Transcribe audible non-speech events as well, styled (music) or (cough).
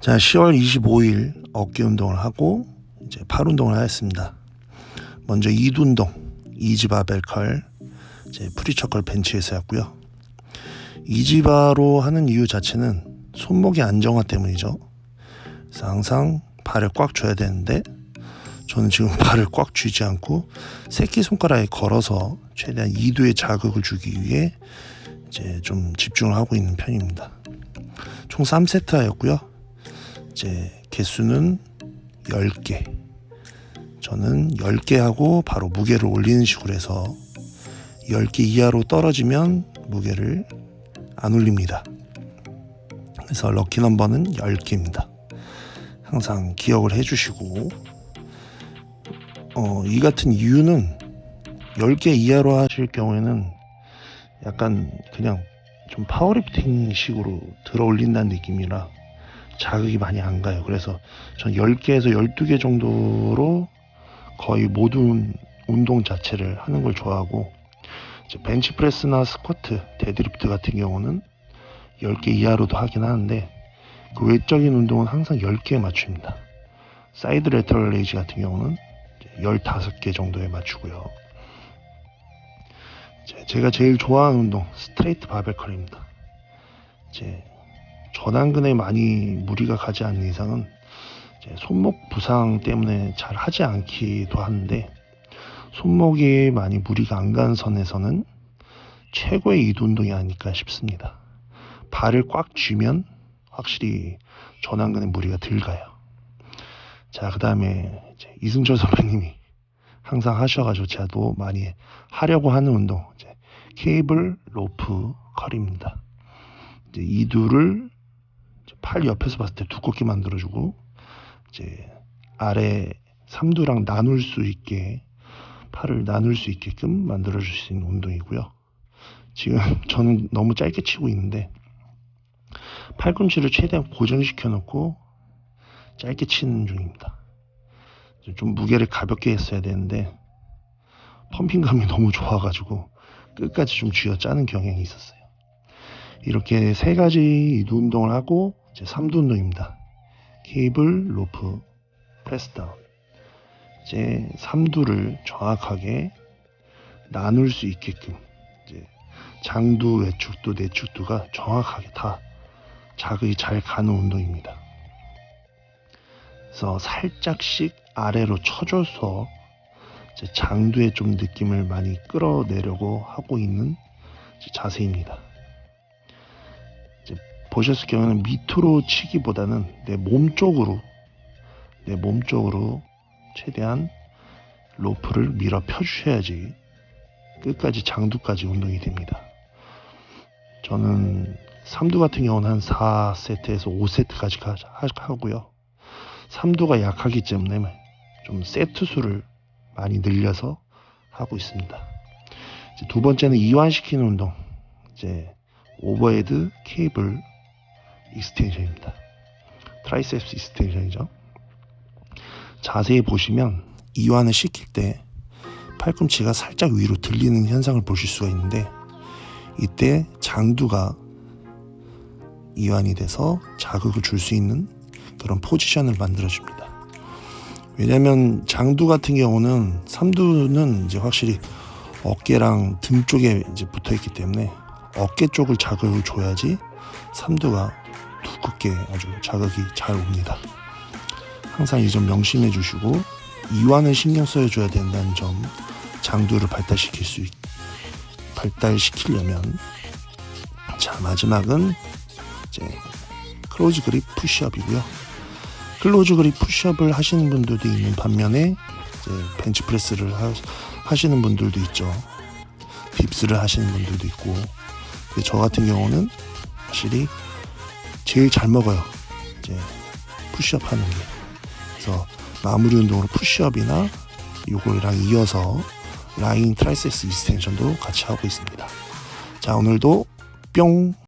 자, 10월 25일 어깨 운동을 하고 이제 팔 운동을 하였습니다. 먼저 이두 운동, 이지바벨 컬, 이제 프리처컬 벤치에서 했고요. 이지바로 하는 이유 자체는 손목의 안정화 때문이죠. 그래서 항상 발을 꽉 줘야 되는데 저는 지금 (laughs) 발을 꽉 쥐지 않고 새끼 손가락에 걸어서 최대한 이두에 자극을 주기 위해 이제 좀 집중을 하고 있는 편입니다. 총 3세트 하였고요. 이제 개수는 10개. 저는 10개 하고 바로 무게를 올리는 식으로 해서 10개 이하로 떨어지면 무게를 안 올립니다. 그래서 럭키 넘버는 10개입니다. 항상 기억을 해주시고 어, 이 같은 이유는 10개 이하로 하실 경우에는 약간 그냥 좀 파워리프팅 식으로 들어 올린다는 느낌이라 자극이 많이 안 가요. 그래서 전 10개에서 12개 정도로 거의 모든 운동 자체를 하는 걸 좋아하고 벤치프레스나 스쿼트, 데드리프트 같은 경우는 10개 이하로도 하긴 하는데 그 외적인 운동은 항상 10개에 맞춥니다. 사이드 레터럴 레이지 같은 경우는 15개 정도에 맞추고요. 제가 제일 좋아하는 운동 스트레이트 바벨컬입니다. 이제 전완근에 많이 무리가 가지 않는 이상은 손목 부상 때문에 잘 하지 않기도 하는데 손목이 많이 무리가 안 가는 선에서는 최고의 이두 운동이 아닐까 싶습니다. 발을 꽉 쥐면 확실히 전완근에 무리가 덜 가요. 자, 그 다음에 이승철 선배님이 항상 하셔가지고 제가도 많이 하려고 하는 운동, 케이블 로프 컬입니다. 이제 이두를 팔 옆에서 봤을 때 두껍게 만들어주고, 이제 아래 삼두랑 나눌 수 있게 팔을 나눌 수 있게끔 만들어 줄 수 있는 운동이고요. 지금 (laughs) 저는 너무 짧게 치고 있는데 팔꿈치를 최대한 고정시켜 놓고 짧게 치는 중입니다. 좀 무게를 가볍게 했어야 되는데 펌핑감이 (laughs) 너무 좋아가지고 끝까지 좀 쥐어 짜는 경향이 있었어요. 이렇게 세 가지 운동을 하고 이 제 삼두 운동입니다. 케이블, 로프, 프레스다운. 이제 삼두를 정확하게 나눌 수 있게끔 이제 장두, 외축두, 내축두가 정확하게 다 자극이 잘 가는 운동입니다. 그래서 살짝씩 아래로 쳐줘서 장두에 좀 느낌을 많이 끌어내려고 하고 있는 자세입니다. 보셨을 경우에는 밑으로 치기보다는 내 몸 쪽으로 내 몸 쪽으로 최대한 로프를 밀어 펴주셔야지 끝까지 장두까지 운동이 됩니다. 저는 3두 같은 경우는 한 4세트에서 5세트까지 하고요. 3두가 약하기 때문에 좀 세트 수를 많이 늘려서 하고 있습니다. 두 번째는 이완시키는 운동. 이제 오버헤드 케이블 익스텐션입니다. 트라이셉스 익스텐션이죠. 자세히 보시면 이완을 시킬 때 팔꿈치가 살짝 위로 들리는 현상을 보실 수가 있는데 이때 장두가 이완이 돼서 자극을 줄 수 있는 그런 포지션을 만들어줍니다. 왜냐면 장두 같은 경우는 삼두는 이제 확실히 어깨랑 등 쪽에 이제 붙어 있기 때문에 어깨 쪽을 자극을 줘야지 삼두가 두껍게 아주 자극이 잘 옵니다. 항상 이 점 명심해 주시고 이완을 신경 써야 줘야 된다는 점 장두를 발달시킬 수 있, 발달시키려면 자 마지막은 이제 클로즈 그립 푸시업이고요. 클로즈 그립 푸시업을 하시는 분들도 있는 반면에 이제 벤치 프레스를 하, 시는 분들도 있죠. 딥스를 하시는 분들도 있고 저 같은 경우는 확실히 제일 잘 먹어요. 이제 푸시업 하는 게 그래서 마무리 운동으로 푸시업이나 요거랑 이어서 라인 트라이세스 익스텐션도 같이 하고 있습니다. 자 오늘도 뿅